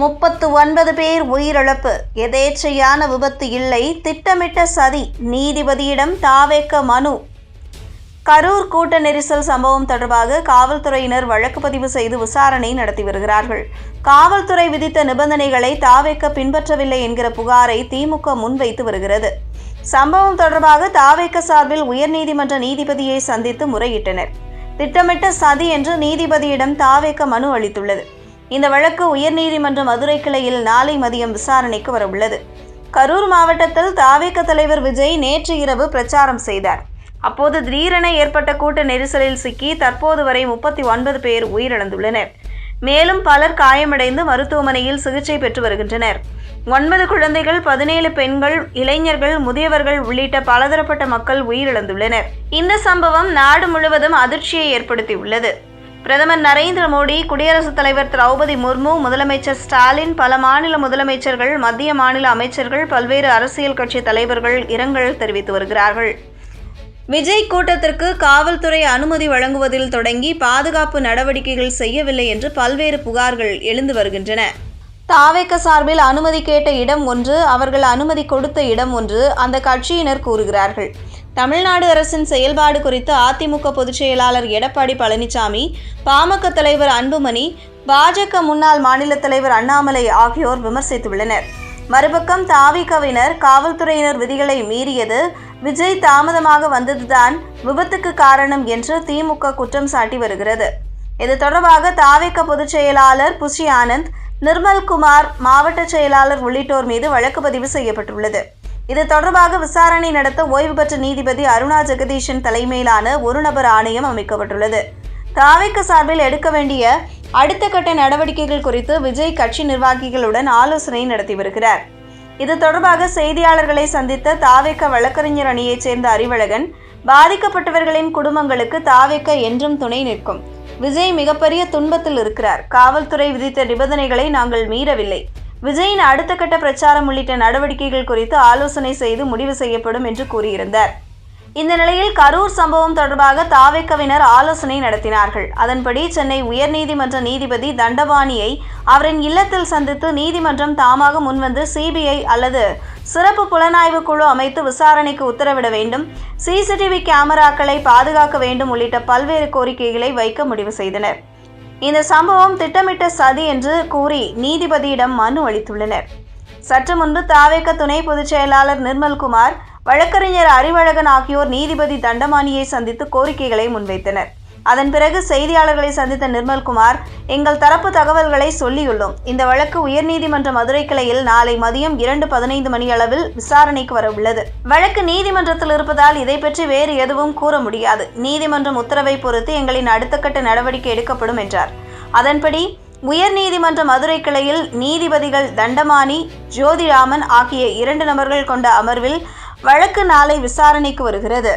முப்பத்து ஒன்பது பேர் உயிரிழப்பு. எதேச்சையான விபத்து இல்லை. திட்டமிட்ட சதி. நீதிபதியிடம் தாவேக்க மனு. கரூர் கூட்ட நெரிசல் சம்பவம் தொடர்பாக காவல்துறையினர் வழக்கு பதிவு செய்து விசாரணை நடத்தி வருகிறார்கள். காவல்துறை விதித்த நிபந்தனைகளை தாவேக்க பின்பற்றவில்லை என்கிற புகாரை திமுக முன்வைத்து வருகிறது. சம்பவம் தொடர்பாக தாவேக்க சார்பில் உயர்நீதிமன்ற நீதிபதியை சந்தித்து முறையிட்டனர். திட்டமிட்ட சதி என்று நீதிபதியிடம் தாவேக்க மனு அளித்துள்ளது. இந்த வழக்கு உயர்நீதிமன்ற மதுரை கிளையில் நாளை மதியம் விசாரணைக்கு வரவுள்ளது. கரூர் மாவட்டத்தில் தாவேக்க தலைவர் விஜய் நேற்று இரவு பிரச்சாரம் செய்தார். அப்போது திடீரென ஏற்பட்ட கூட்ட நெரிசலில் சிக்கி தற்போது வரை முப்பத்தி ஒன்பது பேர் உயிரிழந்துள்ளனர். மேலும் பலர் காயமடைந்து மருத்துவமனையில் சிகிச்சை பெற்று வருகின்றனர். ஒன்பது குழந்தைகள் பதினேழு பெண்கள் இளைஞர்கள் முதியவர்கள் உள்ளிட்ட பலதரப்பட்ட மக்கள் உயிரிழந்துள்ளனர். இந்த சம்பவம் நாடு முழுவதும் அதிர்ச்சியை ஏற்படுத்தியுள்ளது. பிரதமர் நரேந்திர மோடி குடியரசுத் தலைவர் திரௌபதி முர்மு முதலமைச்சர் ஸ்டாலின் பல மாநில முதலமைச்சர்கள் மத்திய மாநில அமைச்சர்கள் பல்வேறு அரசியல் கட்சி தலைவர்கள் இரங்கல் தெரிவித்து வருகிறார்கள். விஜய் கூட்டத்திற்கு காவல்துறை அனுமதி வழங்குவதில் தொடங்கி பாதுகாப்பு நடவடிக்கைகள் செய்யவில்லை என்று பல்வேறு புகார்கள் எழுந்து வருகின்றன. தாவேக்க சார்பில் அனுமதி கேட்ட இடம் ஒன்று அவர்கள் அனுமதி கொடுத்த இடம் ஒன்று அந்த கட்சியினர் கூறுகிறார்கள். தமிழ்நாடு அரசின் செயல்பாடு குறித்து அதிமுக பொதுச் செயலாளர் எடப்பாடி பழனிசாமி பாமக தலைவர் அன்புமணி பாஜக முன்னாள் மாநில தலைவர் அண்ணாமலை ஆகியோர் விமர்சித்துள்ளனர். மறுபக்கம் தாவிகவினர் காவல்துறையினர் விதிகளை மீறியது விஜய் தாமதமாக வந்ததுதான் விபத்துக்கு காரணம் என்று திமுக குற்றம் சாட்டி வருகிறது. இது தொடர்பாக தாவிக பொதுச் செயலாளர் புஷி ஆனந்த் நிர்மல்குமார் மாவட்ட செயலாளர் உள்ளிட்டோர் மீது வழக்கு பதிவு செய்யப்பட்டுள்ளது. இது தொடர்பாக விசாரணை நடத்த ஓய்வு பெற்ற நீதிபதி அருணா ஜெகதீஷன் தலைமையிலான ஒரு நபர் ஆணையம் அமைக்கப்பட்டுள்ளது. தாவேக்க சார்பில் எடுக்க வேண்டிய அடுத்த கட்ட நடவடிக்கைகள் குறித்து விஜய் கட்சி நிர்வாகிகளுடன் ஆலோசனை நடத்தி வருகிறார். இது தொடர்பாக செய்தியாளர்களை சந்தித்த தாவேக்க வழக்கறிஞர் அணியைச் சேர்ந்த அறிவழகன் பாதிக்கப்பட்டவர்களின் குடும்பங்களுக்கு தாவேக்க என்றும் துணை நிற்கும். விஜய் மிகப்பெரிய துன்பத்தில் இருக்கிறார். காவல்துறை விதித்த நிபந்தனைகளை நாங்கள் மீறவில்லை. விஜயின் அடுத்த கட்ட பிரச்சாரம் உள்ளிட்ட நடவடிக்கைகள் குறித்து ஆலோசனை செய்து முடிவு செய்யப்படும் என்று கூறியிருந்தார். இந்த நிலையில் கரூர் சம்பவம் தொடர்பாக தாவேக்கவினர் ஆலோசனை நடத்தினார்கள். அதன்படி சென்னை உயர்நீதிமன்ற நீதிபதி தண்டபாணியை அவரின் இல்லத்தில் சந்தித்து நீதிமன்றம் தாமாக முன்வந்து சிபிஐ அல்லது சிறப்பு புலனாய்வு குழு அமைத்து விசாரணைக்கு உத்தரவிட வேண்டும் சிசிடிவி கேமராக்களை பாதுகாக்க வேண்டும் உள்ளிட்ட பல்வேறு கோரிக்கைகளை வைக்க முடிவு செய்தனர். இந்த சம்பவம் திட்டமிட்ட சதி என்று கூறி நீதிபதியிடம் மனு அளித்துள்ளனர். சற்று முன்பு தாவேக்க துணை பொதுச் செயலாளர் நிர்மல்குமார் வழக்கறிஞர் அறிவழகன் ஆகியோர் நீதிபதி தண்டமானியை சந்தித்து கோரிக்கைகளை முன்வைத்தனர். அதன் பிறகு செய்தியாளர்களை சந்தித்த நிர்மல்குமார் எங்கள் தரப்பு தகவல்களை சொல்லியுள்ளோம். இந்த வழக்கு உயர்நீதிமன்ற மதுரை கிளையில் நாளை மதியம் இரண்டு பதினைந்து மணி அளவில் விசாரணைக்கு வர உள்ளது. வழக்கு நீதிமன்றத்தில் இருப்பதால் இதை பற்றி வேறு எதுவும் கூற முடியாது. நீதிமன்றம் உத்தரவை பொறுத்து எங்களின் அடுத்த கட்ட நடவடிக்கை எடுக்கப்படும் என்றார். அதன்படி உயர்நீதிமன்ற மதுரை கிளையில் நீதிபதிகள் தண்டமானி ஜோதிராமன் ஆகிய இரண்டு நபர்கள் கொண்ட அமர்வில் வழக்கு நாளை விசாரணைக்கு வருகிறது.